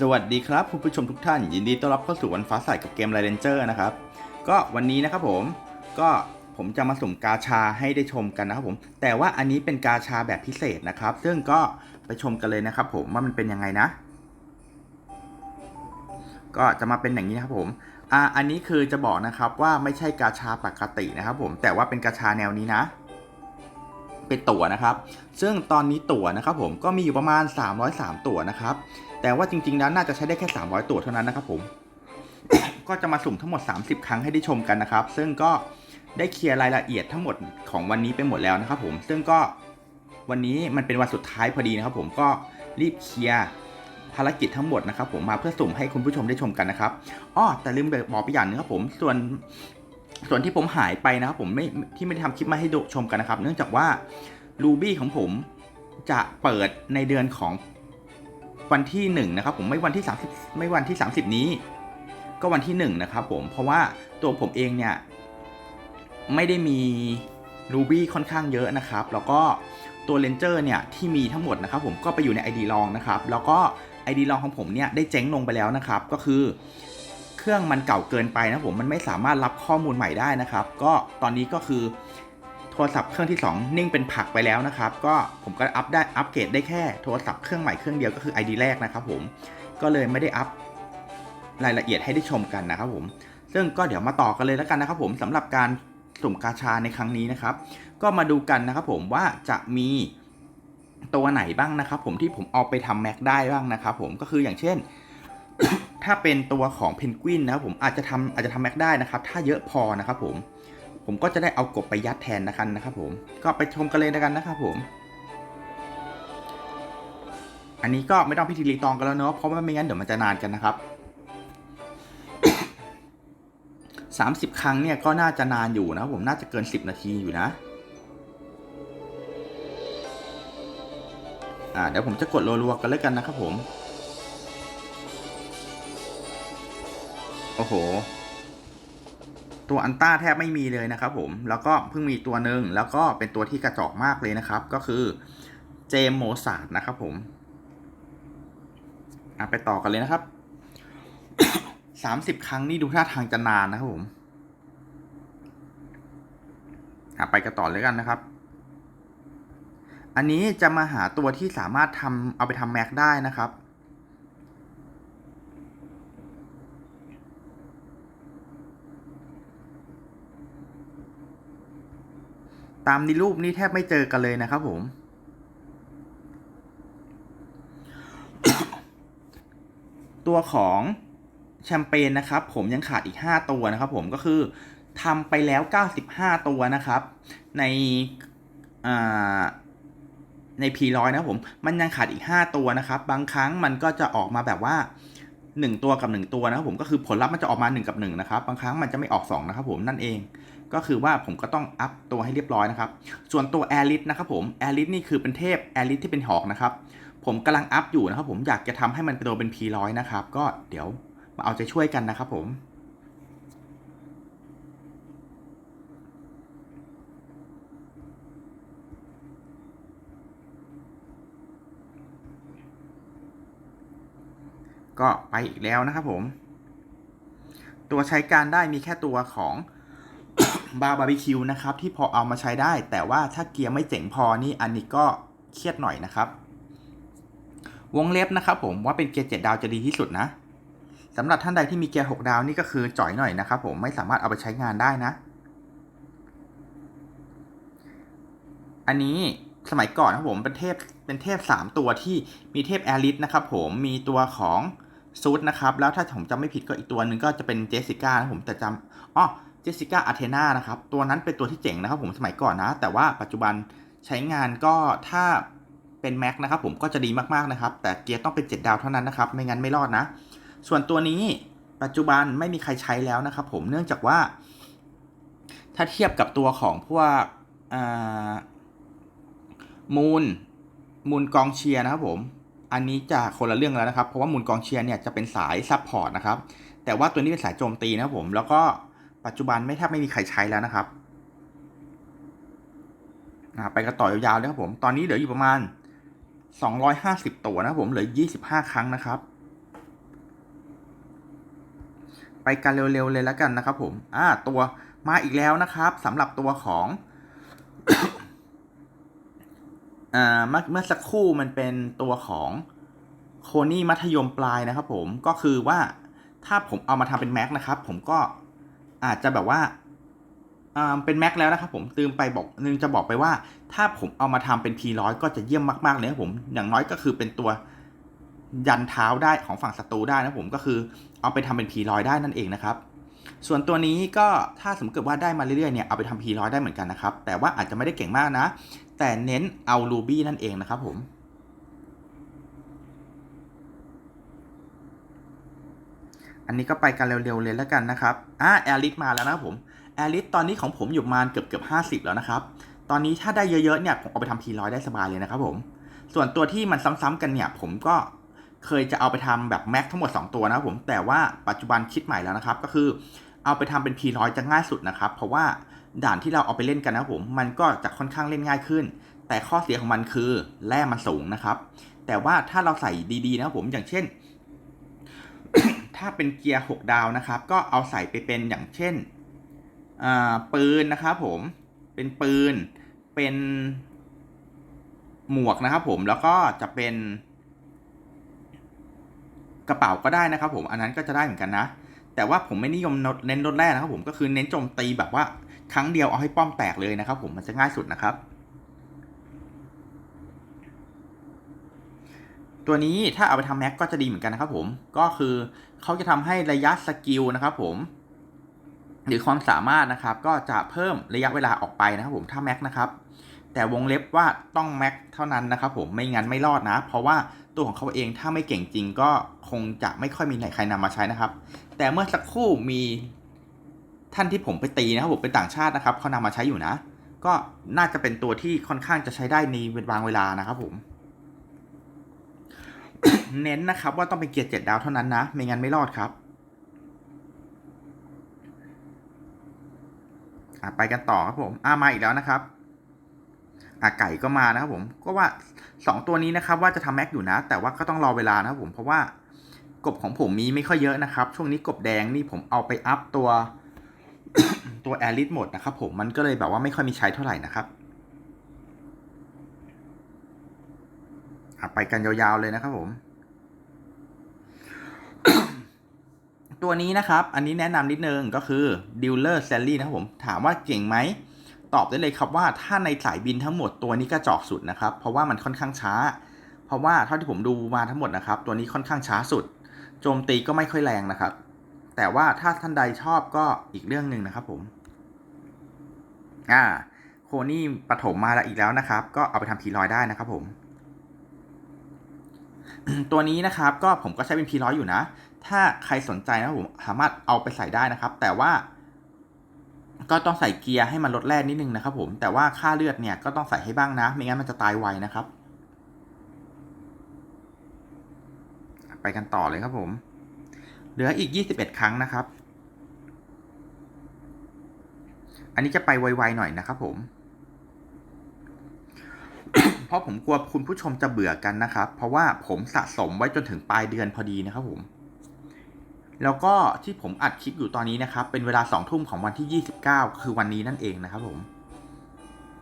สวัสดีครับคุณผู้ชมทุกท่าน ยินดีต้อนรับเข้าสู่วันฟ้าใสกับเกม r รเ d นเจอร์นะครับ ก็วันนี้นะครับผมก็ผมจะมาสุ่มกาชาให้ได้ชมกันนะครับผม แต่ว่าอันนี้เป็นกาชาแบบพิเศษนะครับ ซึ่งก็ไปชมกันเลยนะครับผมว่ามันเป็นยังไงนะ ก็จะมาเป็นอย่างนี้นะครับผมอ่าอันนี้คือจะบอกนะครับว่าไม่ใช่กาชาปกตินะครับผมแต่ว่าเป็นกาชาแนวนี้นะ เป็นตั๋วนะครับ ซึ่งตอนนี้ตั๋วนะครับผมก็มีอยู่ประมาณ 303 ตั๋วนะครับ แต่ว่าจริงๆแล้วน่าจะใช้ได้แค่ 300 ตัวเท่านั้นนะครับผม ก็จะมาสุ่มทั้งหมด 30 ครั้งให้ได้ชมกันนะครับ ซึ่งก็ได้เคลียร์รายละเอียดทั้งหมดของวันนี้ไปหมดแล้วนะครับผม ซึ่งก็วันนี้มันเป็นวันสุดท้ายพอดีนะครับ ผมก็รีบเคลียร์ภารกิจทั้งหมดนะครับผมมาเพื่อสุ่มให้คุณผู้ชมได้ชมกันนะครับอ้อแต่ลืมบอกไปอย่างนึงครับผม ส่วนส่วนที่ผมหายไปนะครับผมไม่ที่ไม่ได้ทำคลิปมาให้ดูชมกันนะครับ เนื่องจากว่ารูบี้ของผมจะเปิดในเดือนของ วันที่1นงนะครับผมไม่วันที่ 30 ไม่วันที่ 30 นี้ ก็วันที่1นงนะครับผมเพราะว่าตัวผมเองเนี่ยไม่ได้มีรูบี้ค่อนข้างเยอะนะครับ แล้วก็ตัวเลนเจอร์เนี่ยที่มีทั้งหมดนะครับผมก็ไปอยู่ใน ID ลองนะครับ แล้วก็ ID ลองของผมเนี่ยได้เจ๊งลงไปแล้วนะครับ ก็คือเครื่องมันเก่าเกินไปนะผมมันไม่สามารถรับข้อมูลใหม่ได้นะครับ ก็ตอนนี้ก็คือ โทรศัพท์เครื่องที่ 2 นิ่งเป็นผักไปแล้วนะครับ ก็ผมก็อัพได้อัปเกรดได้แค่โทรศัพท์เครื่องใหม่เครื่องเดียวก็คือ ID แรกนะครับผมก็เลยไม่ได้อัพรายละเอียดให้ได้ชมกันนะครับผม ซึ่งก็เดี๋ยวมาต่อกันเลยแล้วกันนะครับผมสำหรับการสุ่มกาชาในครั้งนี้นะครับ ก็มาดูกันนะครับผมว่าจะมีตัวไหนบ้างนะครับผมที่ผมเอาไปทำแม็กได้บ้างนะครับผมก็คืออย่างเช่น ถ้าเป็นตัวของเพนกวินนะครับผมอาจจะทำอาจจะทำแม็กได้นะครับ ถ้าเยอะพอนะครับผม ผมก็จะได้เอากบไปยัดแทนนะครับนะครับผมก็ไปชมกันเลยแล้วกันนะครับผม อันนี้ก็ไม่ต้องพิธีรีตองกันแล้วเนาะเพราะว่าไม่งั้นเดี๋ยวมันจะนานกันนะครับสามสิบครั้งเนี่ยก็น่าจะนานอยู่นะผมน่าจะเกินสิบนาทีอยู่นะอ่าเดี๋ยวผมจะกดรัวๆกันแล้วกันนะครับผม โอ้โห ตัวอันต้าแทบไม่มีเลยนะครับผม แล้วก็เพิ่งมีตัวหนึ่งแล้วก็เป็นตัวที่กระจอกมากเลยนะครับ ก็คือเจมโมซาดนะครับผมอะไปต่อกันเลยนะครับสามสิบครั้งนี่ดูท่าทางจะนานนะครับผมอะไปกันต่อเลยกันนะครับ อันนี้จะมาหาตัวที่สามารถทำเอาไปทำแม็กได้นะครับ ตามในรูปนี่แทบไม่เจอกันเลยนะครับผม ตัวของแชมเปญนะครับ ผมยังขาดอีก 5 ตัวนะครับ ผมก็คือทำไปแล้ว 95 ตัวนะครับ ในอ่าใน P100 นะผม มันยังขาดอีก 5 ตัวนะครับ บางครั้งมันก็จะออกมาแบบว่า 1 ตัวกับ 1 ตัวนะครับผมก็คือผลลัพธ์มันจะออกมา 1 กับ 1 นะครับ บางครั้งมันจะไม่ออก 2 นะครับผมนั่นเอง ก็คือว่าผมก็ต้องอัพตัวให้เรียบร้อยนะครับ ส่วนตัวแอริสนะครับผมแอริสนี่คือเป็นเทพแอริสที่เป็นหอกนะครับ ผมกำลังอัพอยู่นะครับผมอยากจะทำให้มันเป็นตัวเป็นพีร้อยนะครับ ก็เดี๋ยวมาเอาใจช่วยกันนะครับผม ก็ไปอีกแล้วนะครับผม ตัวใช้การได้มีแค่ตัวของบาร์บาร์บีคิวนะครับ ที่พอเอามาใช้ได้ แต่ว่าถ้าเกียร์ไม่เจ๋งพอนี่อันนี้ก็เครียดหน่อยนะครับ วงเล็บนะครับผมว่าเป็นเกียร์เจ็ดดาวจะดีที่สุดนะสำหรับท่านใดที่มีเกียร์หกดาวนี่ก็คือจ่อยหน่อยนะครับผมไม่สามารถเอาไปใช้งานได้นะ อันนี้สมัยก่อนนะครับผมเป็นเทพเป็นเทพสามตัวที่มีเทพแอริสนะครับผมมีตัวของ ซูดนะครับ แล้วถ้าผมจำไม่ผิดก็อีกตัวหนึ่งก็จะเป็นเจสสิก้านะผมแต่จำอ๋อเจสสิก้าอาเทนานะครับ ตัวนั้นเป็นตัวที่เจ๋งนะครับผมสมัยก่อนนะ แต่ว่าปัจจุบันใช้งานก็ถ้าเป็นแม็กนะครับผมก็จะดีมากๆนะครับ แต่เกียร์ต้องเป็น 7 ดาวเท่านั้นนะครับ ไม่งั้นไม่รอดนะ ส่วนตัวนี้ปัจจุบันไม่มีใครใช้แล้วนะครับผมเนื่องจากว่า ถ้าเทียบกับตัวของพวกมูลมูลกองเชียร์นะครับผม อันนี้จะคนละเรื่องแล้วนะครับ เพราะว่ามูลกองเชียร์เนี่ยจะเป็นสายซับพอร์ตนะครับ แต่ว่าตัวนี้เป็นสายโจมตีนะผม แล้วก็ปัจจุบันไม่แทบไม่มีใครใช้แล้วนะครับอ่าไปกันต่อยาวๆเลยครับผม ตอนนี้เหลืออยู่ประมาณ 250 ตัวนะผม เหลือ 25 ครั้งนะครับ ไปกันเร็วๆเลยแล้วกันนะครับผม อ่า ตัวมาอีกแล้วนะครับสำหรับตัวของ อ่าเมื่อสักครู่มันเป็นตัวของโคนี่มัธยมปลายนะครับผมก็คือว่าถ้าผมเอามาทำเป็นแม็กนะครับ ผมก็อาจจะแบบว่าอ่าเป็นแม็กแล้วนะครับผมตืมไปบอกนึงจะบอกไปว่า ถ้าผมเอามาทำเป็น P100 ก็จะเยี่ยมมากๆเลยครับผมอย่างน้อยก็คือเป็นตัวยันเท้าได้ของฝั่งศัตรูได้นะผมก็คือเอาไปทำเป็น P100 ได้นั่นเองนะครับ ส่วนตัวนี้ก็ถ้าสมมติว่าได้มาเรื่อยๆเนี่ยเอาไปทำ P100 ได้เหมือนกันนะครับ แต่ว่าอาจจะไม่ได้เก่งมากนะ แต่เน้นเอา Ruby นั่นเองนะครับผม อันนี้ก็ไปกันเร็วๆเลยแล้วกันนะครับ อ่าแอลิสมาแล้วนะครับผมแอลิสตอนนี้ของผมอยู่ประมาณเกือบเกือบห้าสิบแล้วนะครับ ตอนนี้ถ้าได้เยอะๆเนี่ยผมเอาไปทำ P100 ได้สบายเลยนะครับผม ส่วนตัวที่มันซ้ำๆกันเนี่ยผมก็เคยจะเอาไปทำแบบแม็กทั้งหมด 2 ตัวนะครับผมแต่ว่าปัจจุบันคิดใหม่แล้วนะครับ ก็คือเอาไปทำเป็น P100 จะง่ายสุดนะครับ เพราะว่า ด่านที่เราเอาไปเล่นกันนะผมมันก็จะค่อนข้างเล่นง่ายขึ้น แต่ข้อเสียของมันคือแร่มันสูงนะครับ แต่ว่าถ้าเราใส่ดีๆนะผมอย่างเช่น ถ้าเป็นเกียร์ 6 ดาวนะครับ ก็เอาใส่ไปเป็นอย่างเช่นปืนนะครับผมเป็นปืนเป็นหมวกนะครับผมแล้วก็จะเป็น กระเป๋าก็ได้นะครับ ผมอันนั้นก็จะได้เหมือนกันนะ แต่ว่าผมไม่นิยมเน้นลดแรกนะครับผมก็คือเน้นโจมตีแบบว่า ครั้งเดียวเอาให้ป้อมแตกเลยนะครับผมมันจะง่ายสุดนะครับ ตัวนี้ถ้าเอาไปทำแม็กก็จะดีเหมือนกันนะครับผมก็คือเขาจะทำให้ระยะสกิลนะครับผมหรือความสามารถนะครับก็จะเพิ่มระยะเวลาออกไปนะครับผมถ้าแม็กนะครับแต่วงเล็บว่าต้องแม็กเท่านั้นนะครับผมไม่งั้นไม่รอดนะ เพราะว่าตัวของเขาเองถ้าไม่เก่งจริงก็คงจะไม่ค่อยมีใครนำมาใช้นะครับ แต่เมื่อสักครู่มี ท่านที่ผมไปตีนะครับผมเป็นต่างชาตินะครับเขานำมาใช้อยู่นะ ก็น่าจะเป็นตัวที่ค่อนข้างจะใช้ได้ในบางเวลานะครับผมเน้นนะครับว่าต้องเป็นเกียร์เจ็ดดาวเท่านั้นนะ ไม่งั้นไม่รอดครับไปกันต่อครับผมอามาอีกแล้วนะครับอะไก่ก็มานะครับผม ก็ว่าสองตัวนี้นะครับว่าจะทำแม็กอยู่นะ แต่ว่าก็ต้องรอเวลานะครับผม เพราะว่ากบของผมมีไม่ค่อยเยอะนะครับ ช่วงนี้กบแดงนี่ผมเอาไปอัพตัว ตัวแอริสหมดนะครับผมมันก็เลยแบบว่าไม่ค่อยมีใช้เท่าไหร่นะครับไปกันยาวๆเลยนะครับผม ตัวนี้นะครับ อันนี้แนะนำนิดนึงก็คือ Dealer Sally นะครับผม ถามว่าเก่งไหม ตอบได้เลยครับว่าถ้าในสายบินทั้งหมดตัวนี้ก็จอกสุดนะครับ เพราะว่ามันค่อนข้างช้า เพราะว่าเท่าที่ผมดูมาทั้งหมดนะครับ ตัวนี้ค่อนข้างช้าสุด โจมตีก็ไม่ค่อยแรงนะครับ แต่ว่าถ้าท่านใดชอบก็อีกเรื่องหนึ่งนะครับผม อ่าโคนี่ปฐมมาแล้วอีกแล้วนะครับ ก็เอาไปทำพีร้อยได้นะครับผม ตัวนี้นะครับก็ผมก็ใช้เป็นพีร้อยอยู่นะ ถ้าใครสนใจนะผมสามารถเอาไปใส่ได้นะครับ แต่ว่า ก็ต้องใส่เกียร์ให้มันลดแร่นิดนึงนะครับ ผม แต่ว่าค่าเลือดเนี่ยก็ต้องใส่ให้บ้างนะ ไม่งั้นมันจะตายไวนะครับ ไปกันต่อเลยครับผม เหลืออีก 21 ครั้งนะครับ อันนี้จะไปไวๆหน่อยนะครับผม เพราะผมกลัวคุณผู้ชมจะเบื่อกันนะครับ เพราะว่าผมสะสมไว้จนถึงปลายเดือนพอดีนะครับผม แล้วก็ที่ผมอัดคลิปอยู่ตอนนี้นะครับ เป็นเวลาสองทุ่มของวันที่29คือวันนี้นั่นเองนะครับผม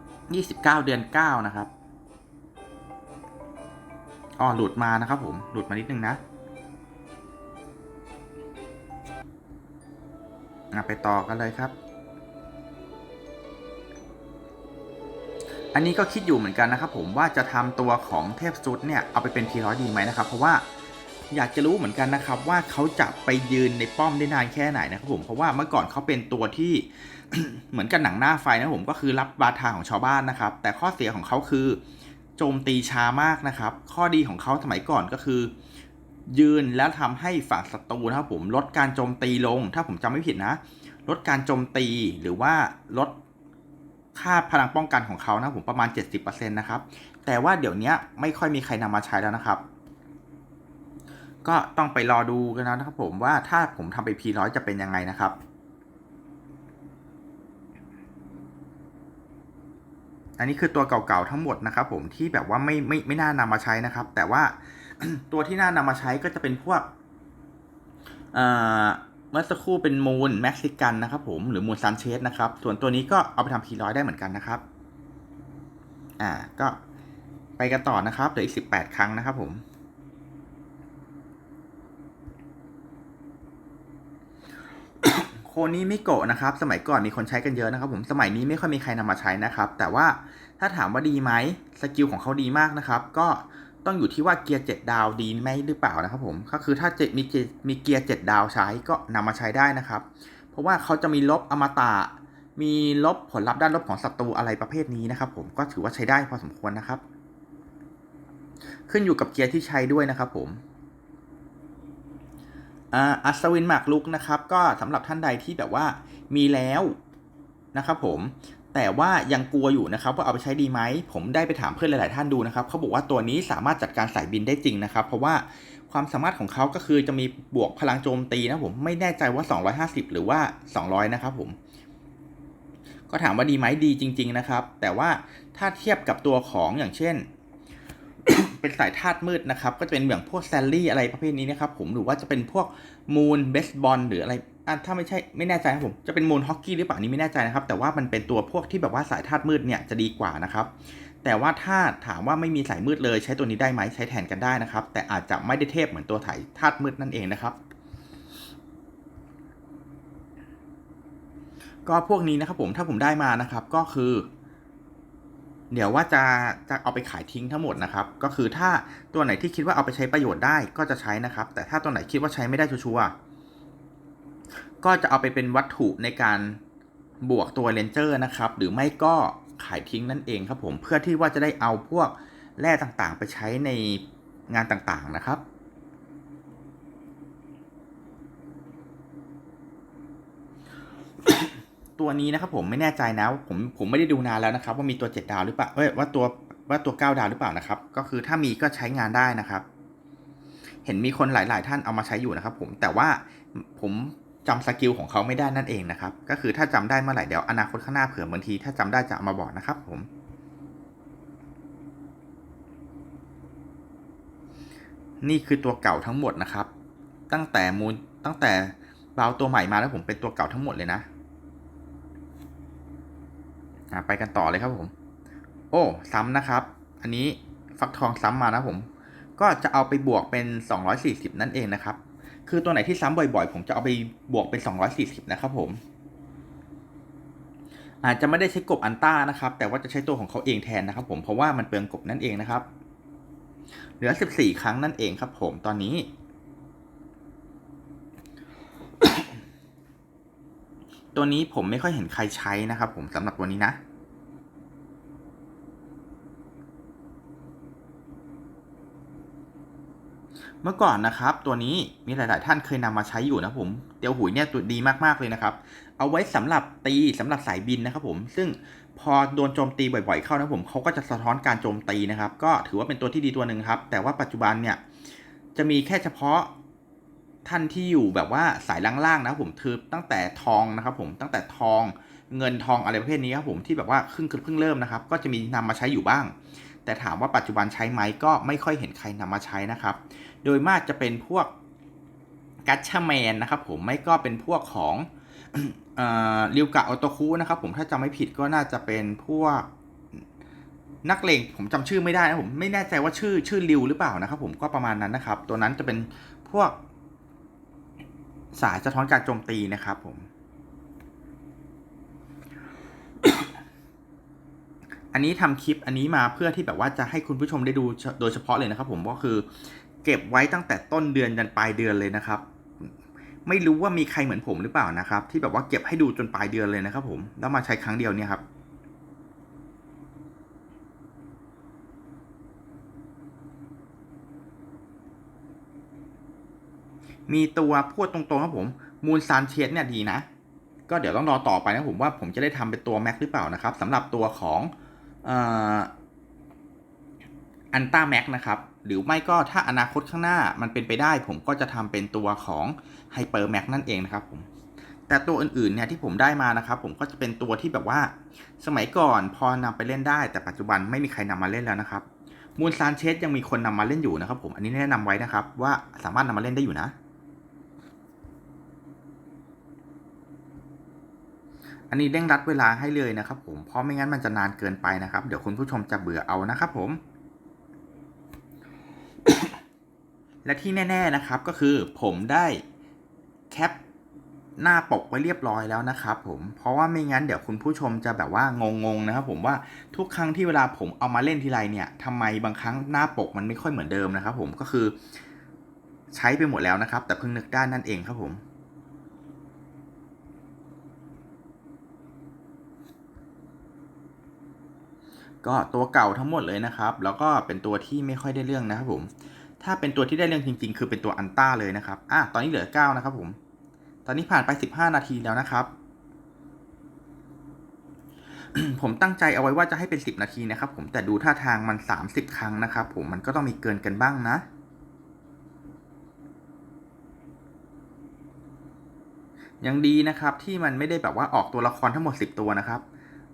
29เดือน9นะครับอ๋อหลุดมานะครับผม หลุดมานิดนึงนะอะไปต่อกันเลยครับ อันนี้ก็คิดอยู่เหมือนกันนะครับผมว่าจะทำตัวของเทพซุดเนี่ยเอาไปเป็นทีร้อยดีไหมนะครับ เพราะว่าอยากจะรู้เหมือนกันนะครับว่าเขาจะไปยืนในป้อมได้นานแค่ไหนนะครับผมเพราะว่าเมื่อก่อนเขาเป็นตัวที่เหมือนกับหนังหน้าไฟนะผมก็คือรับบาทาของชาวบ้านนะครับ แต่ข้อเสียของเขาคือโจมตีช้ามากนะครับ ข้อดีของเขาสมัยก่อนก็คือ ยืนแล้วทำให้ฝั่งศัตรูนะครับผมลดการโจมตีลง ถ้าผมจำไม่ผิดนะ ลดการโจมตีหรือว่าลด ค่าพลังป้องกันของเขานะผมประมาณ 70%นะครับ แต่ว่าเดี๋ยวนี้ไม่ค่อยมีใครนำมาใช้แล้วนะครับ ก็ต้องไปรอดูกันนะครับผมว่าถ้าผมทำไป P100 จะเป็นยังไงนะครับอันนี้คือตัวเก่าๆทั้งหมดนะครับผมที่แบบว่าไม่ไม่ไม่น่านำมาใช้นะครับ แต่ว่าตัวที่น่านำมาใช้ก็จะเป็นพวกเอ่อ มื่อสักครู่เป็นมูลเม็กซิกันนะครับผมหรือมูลซานเชสนะครับ ส่วนตัวนี้ก็เอาไปทำพีร้อยได้เหมือนกันนะครับ อ่าก็ไปกันต่อนะครับเหลืออีกสิบแปดครั้งนะครับผมโคนี้ไมิโกะนะครับ สมัยก่อนมีคนใช้กันเยอะนะครับ ผมสมัยนี้ไม่ค่อยมีใครนำมาใช้นะครับ แต่ว่าถ้าถามว่าดีไหมสกิลของเขาดีมากนะครับ ก็ ต้องอยู่ที่ว่าเกียร์เจ็ดดาวดีไหมหรือเปล่านะครับผมก็คือถ้าเจ็ดมีเกียร์มีเกียร์เจ็ดดาวใช้ก็นำมาใช้ได้นะครับ เพราะว่าเขาจะมีลบอมตะมีลบผลลัพธ์ด้านลบของศัตรูอะไรประเภทนี้นะครับ ผมก็ถือว่าใช้ได้พอสมควรนะครับ ขึ้นอยู่กับเกียร์ที่ใช้ด้วยนะครับ ผมอัศวินหมากลุกนะครับ ก็สำหรับท่านใดที่แบบว่ามีแล้วนะครับผม แต่ว่ายังกลัวอยู่นะครับว่าเอาไปใช้ดีไหม ผมได้ไปถามเพื่อนหลาย ๆ ท่านดูนะครับเขาบอกว่าตัวนี้สามารถจัดการสายบินได้จริงนะครับ เพราะว่าความสามารถของเขาก็คือจะมีบวกพลังโจมตีนะผมไม่แน่ใจว่า 250 หรือว่า 200 นะครับผม ก็ถามว่าดีไหมดีจริง ๆ นะครับ แต่ว่าถ้าเทียบกับตัวของอย่างเช่น เป็นสายธาตุมืดนะครับ ก็จะเป็นอย่างพวกแซลลี่อะไรประเภทนี้นะครับผมหรือว่าจะเป็นพวกมูนเบสบอลหรืออะไร อะถ้าไม่ใช่ไม่แน่ใจครับผมจะเป็นมูนฮอกกี้หรือเปล่านี่ไม่แน่ใจนะครับ แต่ว่ามันเป็นตัวพวกที่แบบว่าสายธาตุมืดเนี่ยจะดีกว่านะครับแต่ว่าถ้าถามว่าไม่มีสายมืดเลยใช้ตัวนี้ได้ไหมใช้แทนกันได้นะครับ แต่อาจจะไม่ได้เทพเหมือนตัวถ่ายธาตุมืดนั่นเองนะครับ ก็พวกนี้นะครับผมถ้าผมได้มานะครับก็คือ เดี๋ยวว่าจะจะเอาไปขายทิ้งทั้งหมดนะครับ ก็คือถ้าตัวไหนที่คิดว่าเอาไปใช้ประโยชน์ได้ก็จะใช้นะครับ แต่ถ้าตัวไหนคิดว่าใช้ไม่ได้ชัวร์ ก็จะเอาไปเป็นวัตถุในการบวกตัวเลนเจอร์นะครับ หรือไม่ก็ขายทิ้งนั่นเองครับผมเพื่อที่ว่าจะได้เอาพวกแร่ต่างๆ ไปใช้ในงานต่างๆนะครับ ตัวนี้นะครับผมไม่แน่ใจนะผมผมไม่ได้ดูนานแล้วนะครับ ว่ามีตัวเจ็ดดาวหรือเปล่าเอ้ยว่าตัวว่าตัวเก้าดาวหรือเปล่านะครับ ก็คือถ้ามีก็ใช้งานได้นะครับ เห็นมีคนหลาย ๆ ท่านเอามาใช้อยู่นะครับ ผมแต่ว่าผม จำสกิลของเขาไม่ได้นั่นเองนะครับ ก็คือถ้าจำได้เมื่อไหร่เดี๋ยวอนาคตข้างหน้าเผื่อบางที ถ้าจำได้จะเอามาบอกนะครับผม นี่คือตัวเก่าทั้งหมดนะครับ ตั้งแต่มูลตั้งแต่เบาตัวใหม่มาแล้วผมเป็นตัวเก่าทั้งหมดเลยนะอะไปกันต่อเลยครับผม โอ้ ซ้ำนะครับ อันนี้ฟักทองซ้ำมานะผม ก็จะเอาไปบวกเป็น 240 นั่นเองนะครับ คือตัวไหนที่ซ้ำบ่อยๆ ผมจะเอาไปบวกเป็น 240 นะครับผม อาจจะไม่ได้ใช้กบอันต้านะครับ แต่ว่าจะใช้ตัวของเขาเองแทนนะครับ ผมเพราะว่ามันเปลืองกบนั่นเองนะครับ เหลือ 14 ครั้งนั่นเองครับ ผมตอนนี้ ตัวนี้ผมไม่ค่อยเห็นใครใช้นะครับ ผมสำหรับตัวนี้นะ เมื่อก่อนนะครับตัวนี้มีหลาย ๆ ท่านเคยนำมาใช้อยู่นะผมเตียวหุยเนี่ยตัวดีมาก ๆ เลยนะครับ เอาไว้สำหรับตีสำหรับสายบินนะครับผมซึ่งพอโดนโจมตีบ่อย ๆ เข้านะผมเขาก็จะสะท้อนการโจมตีนะครับ ก็ถือว่าเป็นตัวที่ดีตัวหนึ่งครับ แต่ว่าปัจจุบันเนี่ยจะมีแค่เฉพาะท่านที่อยู่แบบว่าสายล่างๆนะครับผมคือตั้งแต่ทองนะครับผมตั้งแต่ทองเงินทองอะไรประเภทนี้ครับผมที่แบบว่าเพิ่งเพิ่งเริ่มนะครับ ก็จะมีนำมาใช้อยู่บ้าง แต่ถามว่าปัจจุบันใช้ไหมก็ไม่ค่อยเห็นใครนำมาใช้นะครับ โดยมากจะเป็นพวกกัตชแมนนะครับผมไม่ก็เป็นพวกของริวกะออโตคุนะครับผมถ้าจำไม่ผิดก็น่าจะเป็นพวกนักเลงผมจำชื่อไม่ได้นะผมไม่แน่ใจว่าชื่อชื่อริวหรือเปล่านะครับ ผมก็ประมาณนั้นนะครับ ตัวนั้นจะเป็นพวกสายสะท้อนการโจมตีนะครับผม อันนี้ทำคลิปอันนี้มาเพื่อที่แบบว่าจะให้คุณผู้ชมได้ดูโดยเฉพาะเลยนะครับ ผมก็คือ เก็บไว้ตั้งแต่ต้นเดือนยันปลายเดือนเลยนะครับ ไม่รู้ว่ามีใครเหมือนผมหรือเปล่านะครับ ที่แบบว่าเก็บให้ดูจนปลายเดือนเลยนะครับผมแล้วมาใช้ครั้งเดียวเนี่ยครับมีตัวพูดตรงๆครับผมมูลซานเชสเนี่ยดีนะ ก็เดี๋ยวต้องรอต่อไปนะผมว่าผมจะได้ทำเป็นตัวแม็กหรือเปล่านะครับสำหรับตัวของอันต้าแม็กนะครับ หรือไม่ก็ถ้าอนาคตข้างหน้ามันเป็นไปได้ ผมก็จะทำเป็นตัวของไฮเปอร์แม็กนั่นเองนะครับผมแต่ตัวอื่นๆเนี่ยที่ผมได้มานะครับ ผมก็จะเป็นตัวที่แบบว่า สมัยก่อนพอนำไปเล่นได้ แต่ปัจจุบันไม่มีใครนำมาเล่นแล้วนะครับมูลซานเชสยังมีคนนำมาเล่นอยู่นะครับ ผมอันนี้แนะนำไว้นะครับ ว่าสามารถนำมาเล่นได้อยู่นะ อันนี้เร่งรัดเวลาให้เลยนะครับ ผมเพราะไม่งั้นมันจะนานเกินไปนะครับ เดี๋ยวคุณผู้ชมจะเบื่อเอานะครับ ผม และที่แน่ ๆนะครับก็คือผมได้แคปหน้าปกไว้เรียบร้อยแล้วนะครับผม เพราะว่าไม่งั้นเดี๋ยวคุณผู้ชมจะแบบว่างงๆนะครับผมว่าทุกครั้งที่เวลาผมเอามาเล่นทีไรเนี่ยทำไมบางครั้งหน้าปกมันไม่ค่อยเหมือนเดิมนะครับผมก็คือใช้ไปหมดแล้วนะครับ แต่เพิ่งนึกได้นั่นเองครับผม ก็ตัวเก่าทั้งหมดเลยนะครับ แล้วก็เป็นตัวที่ไม่ค่อยได้เรื่องนะครับผม ถ้าเป็นตัวที่ได้เรื่องจริง ๆ คือเป็นตัวอันต้าเลยนะครับ อะ ตอนนี้เหลือ 9 นะครับผม ตอนนี้ผ่านไป 15 นาทีแล้วนะครับ ผมตั้งใจเอาไว้ว่าจะให้เป็น 10 นาทีนะครับ ผม แต่ดูท่าทางมัน 30 ครั้งนะครับ ผม มันก็ต้องมีเกินกันบ้างนะ ยังดีนะครับที่มันไม่ได้แบบว่าออกตัวละครทั้งหมด 10 ตัวนะครับ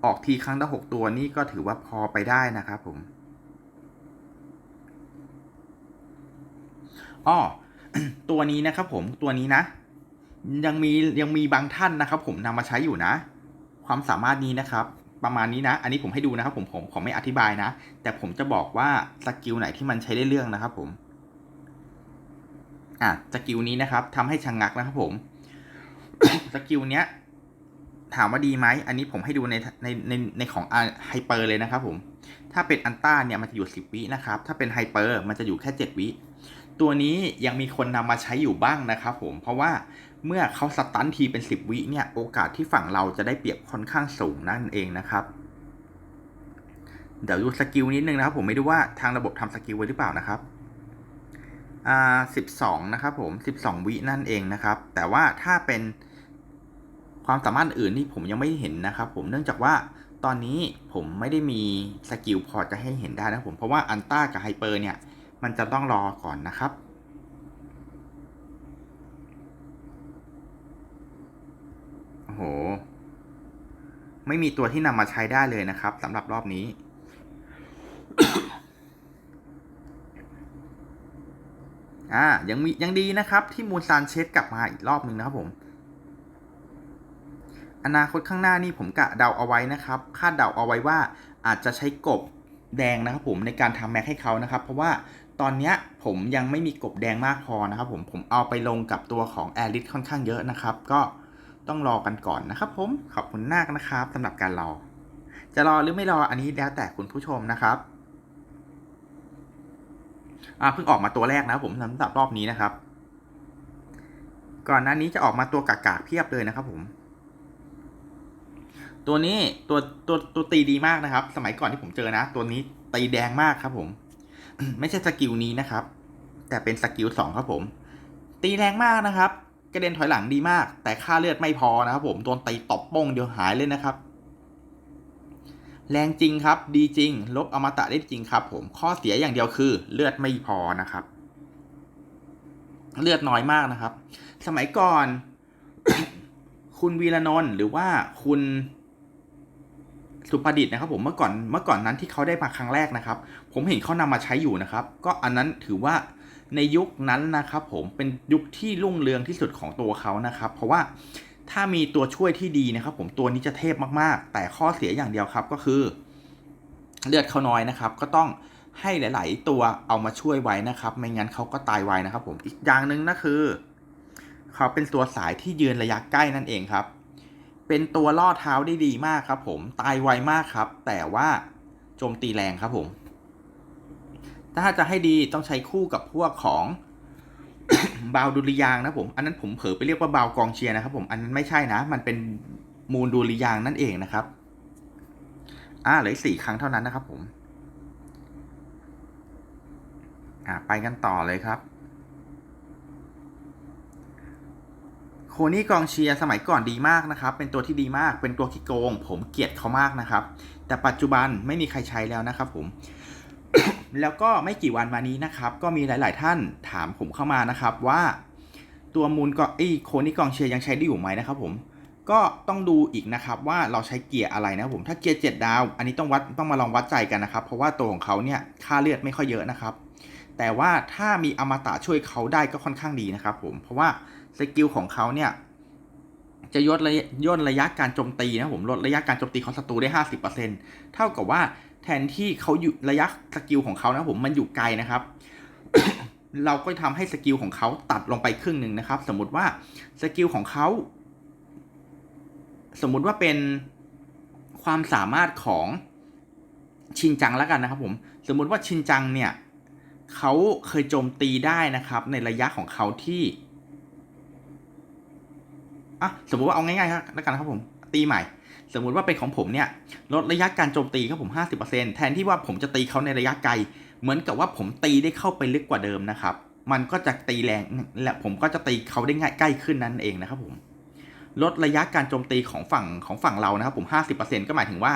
ออกทีครั้งละหกตัวนี่ก็ถือว่าพอไปได้นะครับผม อ้อตัวนี้นะครับผมตัวนี้นะ ยังมียังมีบางท่านนะครับ ผมนำมาใช้อยู่นะ ความสามารถนี้นะครับ ประมาณนี้นะ อันนี้ผมให้ดูนะครับ ผมผมผมไม่อธิบายนะ แต่ผมจะบอกว่าสกิลไหนที่มันใช้ได้เรื่องนะครับ ผมอะสกิลนี้นะครับทำให้ชะงงักนะครับ ผมสกิลเนี้ยถามว่าดีไหม อันนี้ผมให้ดูในในในในของไฮเปอร์เลยนะครับผม ถ้าเป็นอันต้าเนี่ยมันจะอยู่ 10 วินะครับ ถ้าเป็นไฮเปอร์มันจะอยู่แค่ 7 วิ ตัวนี้ยังมีคนนำมาใช้อยู่บ้างนะครับผมเพราะว่าเมื่อเขาสตันทีเป็น 10 วิเนี่ยโอกาสที่ฝั่งเราจะได้เปรียบค่อนข้างสูงนั่นเองนะครับ เดี๋ยวดูสกิลนิดนึงนะครับผมไม่รู้ว่าทางระบบทำสกิลไว้หรือเปล่านะครับอ่า12นะครับผม12วินั่นเองนะครับ แต่ว่าถ้าเป็นความสามารถอื่นนี่ผมยังไม่เห็นนะครับ ผมเนื่องจากว่าตอนนี้ผมไม่ได้มีสกิลพอจะให้เห็นได้นะผมเพราะว่าอันต้ากับไฮเปอร์เนี่ย มันจะต้องรอก่อนนะครับ โอ้โห ไม่มีตัวที่นำมาใช้ได้เลยนะครับสำหรับรอบนี้ อ่า ยังมียังดีนะครับที่มูซานเชสกลับมาอีกรอบหนึ่งนะครับผม อนาคตข้างหน้านี่ผมกะเดาเอาไว้นะครับ คาดเดาเอาไว้ว่าอาจจะใช้กบแดงนะครับผมในการทำแม็กให้เขานะครับ เพราะว่า ตอนนี้ผมยังไม่มีกบแดงมากพอนะครับผมผมเอาไปลงกับตัวของแอริสค่อนข้างเยอะนะครับ ก็ต้องรอกันก่อนนะครับ ผมขอบคุณมากนะครับสำหรับการรอ จะรอหรือไม่รออันนี้แล้วแต่คุณผู้ชมนะครับอ่าเพิ่งออกมาตัวแรกนะผมสำหรับรอบนี้นะครับ ก่อนหน้านี้จะออกมาตัวกากๆเพียบเลยนะครับ ผม ตัวนี้ตัวตัวตัวตีดีมากนะครับ สมัยก่อนที่ผมเจอนะ ตัวนี้ตีแดงมากครับผม ไม่ใช่สกิลนี้นะครับ แต่เป็นสกิลสองครับผม ตีแรงมากนะครับกระเด็นถอยหลังดีมาก แต่ค่าเลือดไม่พอนะครับผมโดนตีตบโป้งเดียวหายเลยนะครับ แรงจริงครับ ดีจริง ลบอมตะได้จริงครับ ผมข้อเสียอย่างเดียวคือ เลือดไม่พอนะครับ เลือดน้อยมากนะครับ สมัยก่อน คุณวีรนนท์หรือว่าคุณสุประดิษฐ์นะครับ ผมเมื่อก่อนเมื่อก่อนนั้นที่เขาได้มาครั้งแรกนะครับ ผมเห็นเขานำมาใช้อยู่นะครับ ก็อันนั้นถือว่าในยุคนั้นนะครับผมเป็นยุคที่รุ่งเรืองที่สุดของตัวเขานะครับ เพราะว่าถ้ามีตัวช่วยที่ดีนะครับ ผมตัวนี้จะเทพมากๆ แต่ข้อเสียอย่างเดียวครับก็คือ เลือดเขาน้อยนะครับ ก็ต้องให้หลาย ๆ ตัวเอามาช่วยไว้นะครับ ไม่งั้นเขาก็ตายไวนะครับ ผมอีกอย่างหนึ่งนะคือเขาเป็นตัวสายที่ยืนระยะใกล้นั่นเองครับ เป็นตัวล่อเท้าได้ดีมากครับ ผมตายไวมากครับ แต่ว่าโจมตีแรงครับผม ถ้าจะให้ดีต้องใช้คู่กับพวกของ บาวดุริยางนะผม อันนั้นผมเผลอไปเรียกว่าบาวกองเชียร์นะครับ ผม อันนั้นไม่ใช่นะ มันเป็นมูลดุริยางนั่นเองนะครับ อ่าเหลือสี่ครั้งเท่านั้นนะครับ ผม อ่าไปกันต่อเลยครับ โคนี่กองเชียร์สมัยก่อนดีมากนะครับ เป็นตัวที่ดีมาก เป็นตัวขี้โกง ผมเกลียดเขามากนะครับ แต่ปัจจุบันไม่มีใครใช้แล้วนะครับ ผม แล้วก็ไม่กี่วันมานี้นะครับ ก็มีหลาย ๆ ท่านถามผมเข้ามานะครับว่าตัวมูลก็ไอโคนี่กองเชียร์ยังใช้ได้อยู่ไหมนะครับผมก็ต้องดูอีกนะครับว่าเราใช้เกียร์อะไรนะครับผมถ้าเกียร์เจ็ดดาว อันนี้ต้องวัดต้องมาลองวัดใจกันนะครับ เพราะว่าตัวของเขาเนี่ยค่าเลือดไม่ค่อยเยอะนะครับ แต่ว่าถ้ามีอมตะช่วยเขาได้ก็ค่อนข้างดีนะครับผมเพราะว่าสกิลของเขาเนี่ยจะย่นระยะย่นระยะการโจมตีนะผมลดระยะการโจมตีของศัตรูได้ห้าสิบเปอร์เซ็นเท่ากับว่า แทนที่เขาอยู่ระยะสกิลของเขานะผมมันอยู่ไกลนะครับ เราก็ทำให้สกิลของเขาตัดลงไปครึ่งหนึ่งนะครับ สมมติว่าสกิลของเขาสมมุติว่าเป็นความสามารถของชินจังแล้วกันนะครับ ผม สมมุติว่าชินจังเนี่ยเขาเคยโจมตีได้นะครับ ในระยะของเขาที่อะสมมุติว่าเอาง่ายๆครับแล้วกันครับผม ตีใหม่ สมมุติว่าเป็นของผมเนี่ยลดระยะการโจมตีครับผม 50%แทนที่ว่าผมจะตีเขาในระยะไกล เหมือนกับว่าผมตีได้เข้าไปลึกกว่าเดิมนะครับ มันก็จะตีแรงและผมก็จะตีเขาได้ง่ายใกล้ขึ้นนั่นเองนะครับผมลดระยะการโจมตีของฝั่งของฝั่งเรานะครับผม 50%ก็หมายถึงว่า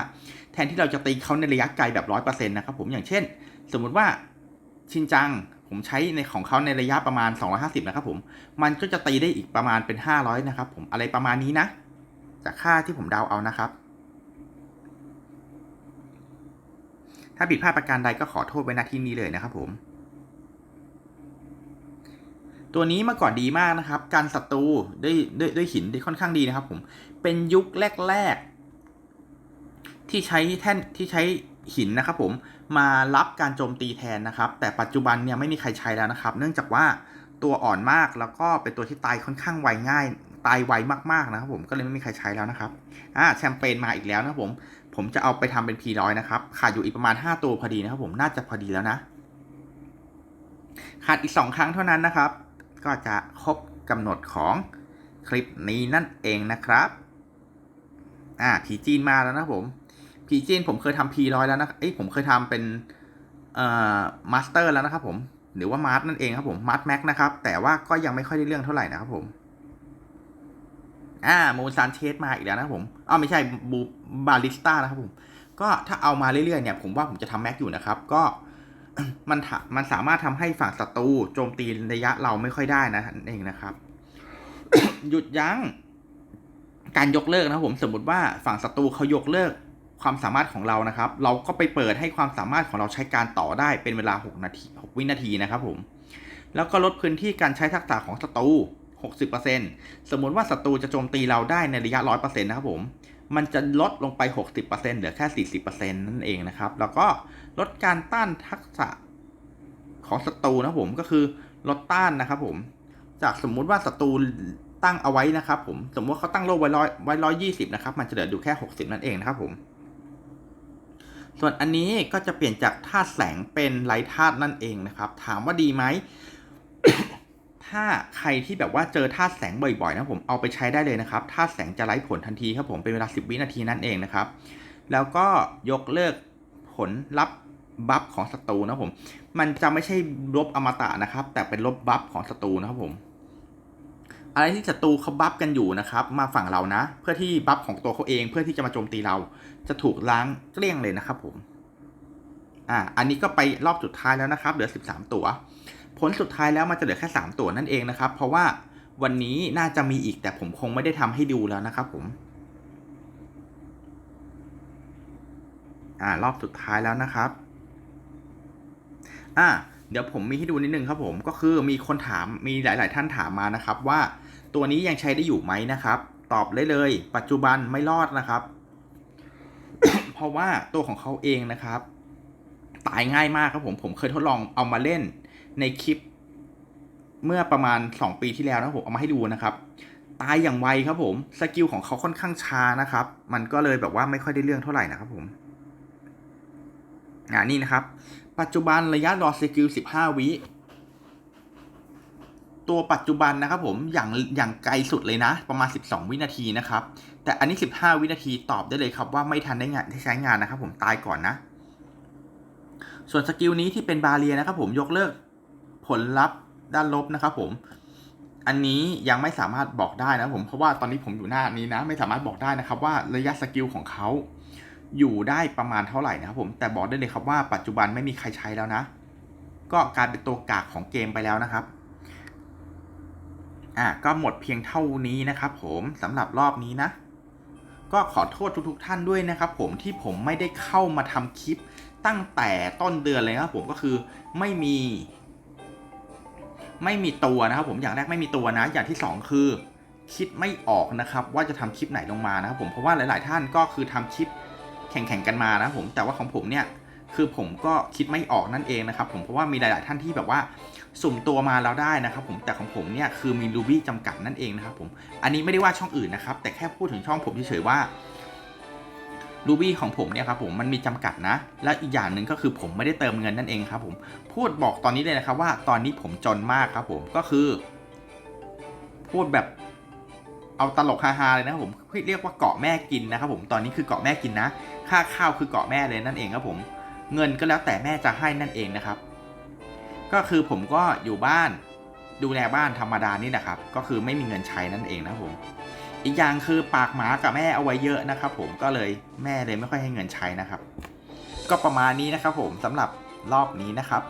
แทนที่เราจะตีเขาในระยะไกลแบบ100%นะครับผมอย่างเช่น สมมุติว่าชินจังผมใช้ในของเขาในระยะประมาณ 250 นะครับผม มันก็จะตีได้อีกประมาณเป็น 500 นะครับผม อะไรประมาณนี้นะ จากค่าที่ผมเดาเอานะครับ ถ้าผิดพลาดประการใดก็ขอโทษไว้ณที่นี้เลยนะครับผม ตัวนี้เมื่อก่อนดีมากนะครับ การศัตรูด้วยด้วยด้วยหินได้ค่อนข้างดีนะครับ ผม เป็นยุคแรก ๆ ที่ใช้แท่นที่ใช้หินนะครับผมมารับการโจมตีแทนนะครับ แต่ปัจจุบันเนี่ยไม่มีใครใช้แล้วนะครับ เนื่องจากว่าตัวอ่อนมากแล้วก็เป็นตัวที่ตายค่อนข้างไวง่าย ตายไวมากๆนะครับผมก็เลยไม่มีใครใช้แล้วนะครับอ่าแชมเปญมาอีกแล้วนะครับผมผมจะเอาไปทำเป็น P100 นะครับขาดอยู่อีกประมาณ 5 ตัวพอดีนะครับผมน่าจะพอดีแล้วนะขาดอีก 2 ครั้งเท่านั้นนะครับ ก็จะครบกำหนดของคลิปนี้นั่นเองนะครับอ่าผีจีนมาแล้วนะผมผีจีนผมเคยทำ P100 แล้วนะเอ้ยผมเคยทำเป็นเอ่อมาสเตอร์แล้วนะครับผมหรือว่ามาร์ทนั่นเองครับผมมาร์ทแม็กนะครับแต่ว่าก็ยังไม่ค่อยได้เรื่องเท่าไหร่นะครับผม อ่ามูซานเชสมาอีกแล้วนะผมอ้าวไม่ใช่บูบาลิสตานะครับผม ก็ถ้าเอามาเรื่อยๆเนี่ยผมว่าผมจะทำแม็กอยู่นะครับ ก็มันมันสามารถทำให้ฝั่งศัตรูโจมตีระยะเราไม่ค่อยได้นะนั่นเองนะครับ หยุดยั้งการยกเลิกนะผมสมมติว่าฝั่งศัตรูเขายกเลิกความสามารถของเรานะครับ เราก็ไปเปิดให้ความสามารถของเราใช้การต่อได้เป็นเวลา 6 นาที 6 วินาทีนะครับผม แล้วก็ลดพื้นที่การใช้ทักษะของศัตรู 60%สมมุติว่าศัตรูจะโจมตีเราได้ในระยะ 100%นะครับผม มันจะลดลงไป 60%เหลือแค่ 40%นั่นเองนะครับ แล้วก็ลดการต้านทักษะของศัตรูนะครับผมก็คือลดต้านนะครับผม จากสมมุติว่าศัตรูตั้งเอาไว้นะครับผม สมมติว่าเขาตั้งโลไว้ร้อยไว้ร้อยยี่สิบนะครับ มันจะเหลืออยู่แค่หกสิบนั่นเองนะครับผม ส่วนอันนี้ก็จะเปลี่ยนจากธาตุแสงเป็นไร้ธาตุนั่นเองนะครับ ถามว่าดีไหม ถ้าใครที่แบบว่าเจอธาตุแสงบ่อยๆนะผมเอาไปใช้ได้เลยนะครับธาตุแสงจะไร้ผลทันทีครับผมเป็นเวลา 10 วินาทีนั่นเองนะครับ แล้วก็ยกเลิกผลลัพธ์บัฟของศัตรูนะผม มันจะไม่ใช่ลบอมตะนะครับ แต่เป็นลบบัฟของศัตรูนะครับผม อะไรที่ศัตรูเขาบัฟกันอยู่นะครับ มาฝั่งเรานะ เพื่อที่บัฟของตัวเขาเองเพื่อที่จะมาโจมตีเรา จะถูกล้างเกลี้ยงเลยนะครับผม อ่า อันนี้ก็ไปรอบสุดท้ายแล้วนะครับ เหลือ 13 ตัว ผลสุดท้ายแล้วมันจะเหลือแค่ 3 ตัวนั่นเองนะครับ เพราะว่าวันนี้น่าจะมีอีกแต่ผมคงไม่ได้ทำให้ดูแล้วนะครับผมอ่ารอบสุดท้ายแล้วนะครับอ่าเดี๋ยวผมมีให้ดูนิดนึงครับผมก็คือมีคนถามมีหลาย ๆ ท่านถามมานะครับ ว่าตัวนี้ยังใช้ได้อยู่ไหมนะครับ ตอบเลยเลย ปัจจุบันไม่รอดนะครับ เพราะว่าตัวของเขาเองนะครับ ตายง่ายมากครับผมผมเคยทดลองเอามาเล่น ในคลิป เมื่อประมาณ 2 ปีที่แล้วนะผมเอามาให้ดูนะครับ ตายอย่างไวครับผมสกิลของเขาค่อนข้างช้านะครับ มันก็เลยแบบว่าไม่ค่อยได้เรื่องเท่าไหร่นะครับผมอ่านี่นะครับ ปัจจุบันระยะรอสกิล 15 วิตัวปัจจุบันนะครับผมอย่างอย่างไกลสุดเลยนะ ประมาณ 12 วินาทีนะครับ แต่อันนี้ 15 วินาทีตอบได้เลยครับว่าไม่ทันได้งานที่ใช้งานนะครับ ผมตายก่อนนะ ส่วนสกิลนี้ที่เป็นบาเรียนะครับผมยกเลิก ผลลัพธ์ด้านลบนะครับผมอันนี้ยังไม่สามารถบอกได้นะผมเพราะว่าตอนนี้ผมอยู่หน้านี้นะ ไม่สามารถบอกได้นะครับว่าระยะสกิลของเขาอยู่ได้ประมาณเท่าไหร่นะครับผมแต่บอกได้เลยครับว่าปัจจุบันไม่มีใครใช้แล้วนะ ก็กลายเป็นตัวกากของเกมไปแล้วนะครับอะก็หมดเพียงเท่านี้นะครับผมสำหรับรอบนี้นะ ก็ขอโทษทุกๆทท่านด้วยนะครับผมที่ผมไม่ได้เข้ามาทำคลิปตั้งแต่ต้นเดือนเลยนะครับผมก็คือไม่มี ไม่มีตัวนะครับผมอย่างแรกไม่มีตัวนะ อย่างที่สองคือ คิดไม่ออกนะครับว่าจะทำคลิปไหนลงมานะครับผมเพราะว่าหลาย ๆ ท่านก็คือทำคลิปแข่งๆกันมานะผมแต่ว่าของผมเนี่ยคือผมก็คิดไม่ออกนั่นเองนะครับผมเพราะว่ามีหลาย ๆ ท่านที่แบบว่าสุ่มตัวมาแล้วได้นะครับผมแต่ของผมเนี่ยคือมีรูบี้จำกัดนั่นเองนะครับผมอันนี้ไม่ได้ว่าช่องอื่นนะครับแต่แค่พูดถึงช่องผมเฉยๆว่า รูบี้ของผมเนี่ยครับผมมันมีจำกัดนะ และอีกอย่างหนึ่งก็คือผมไม่ได้เติมเงินนั่นเองครับผมพูดบอกตอนนี้เลยนะครับว่าตอนนี้ผมจนมากครับผมก็คือ พูดแบบเอาตลกฮาๆเลยนะครับผมเรียกว่าเกาะแม่กินนะครับผมตอนนี้คือเกาะแม่กินนะ ค่าข้าวคือเกาะแม่เลยนั่นเองครับผม เงินก็แล้วแต่แม่จะให้นั่นเองนะครับ ก็คือผมก็อยู่บ้านดูแลบ้านธรรมดานี่แหละครับ ก็คือไม่มีเงินใช้นั่นเองนะครับผม อีกอย่างคือปากหมากับแม่เอาไว้เยอะนะครับผมก็เลยแม่เลยไม่ค่อยให้เงินใช้นะครับ ก็ประมาณนี้นะครับผมสำหรับรอบนี้นะครับ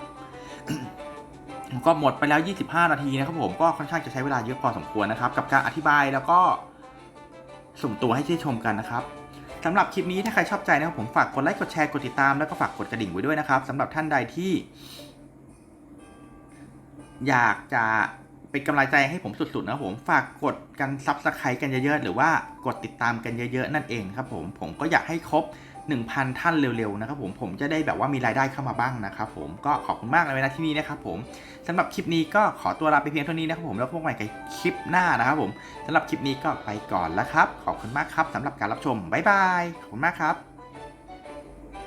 ก็หมดไปแล้ว 25 นาทีนะครับผมก็ค่อนข้างจะใช้เวลาเยอะพอสมควรนะครับ กับการอธิบายแล้วก็สุ่มตัวให้ได้ชมกันนะครับสำหรับคลิปนี้ถ้าใครชอบใจนะครับผมฝากกดไลค์กดแชร์กดติดตามแล้วก็ฝากกดกระดิ่งไว้ด้วยนะครับสำหรับท่านใดที่ อยากจะ เป็นกำลังใจให้ผมสุดๆนะผมฝากกดกันซับสไครต์กันเยอะๆ หรือว่ากดติดตามกันเยอะๆ นั่นเองครับผมผมก็อยากให้ครบ 1,000 ท่านเร็วๆนะครับผมผมจะได้แบบว่ามีรายได้เข้ามาบ้างนะครับผมก็ขอบคุณมากในเวลาที่นี้นะครับผมสำหรับคลิปนี้ก็ขอตัวลาไปเพียงเท่านี้นะครับผมแล้วพบกันใหม่ในคลิปหน้านะครับผมสำหรับคลิปนี้ก็ไปก่อนแล้วครับ ขอบคุณมากครับสำหรับการรับชมบ๊ายบายขอบคุณมากครับ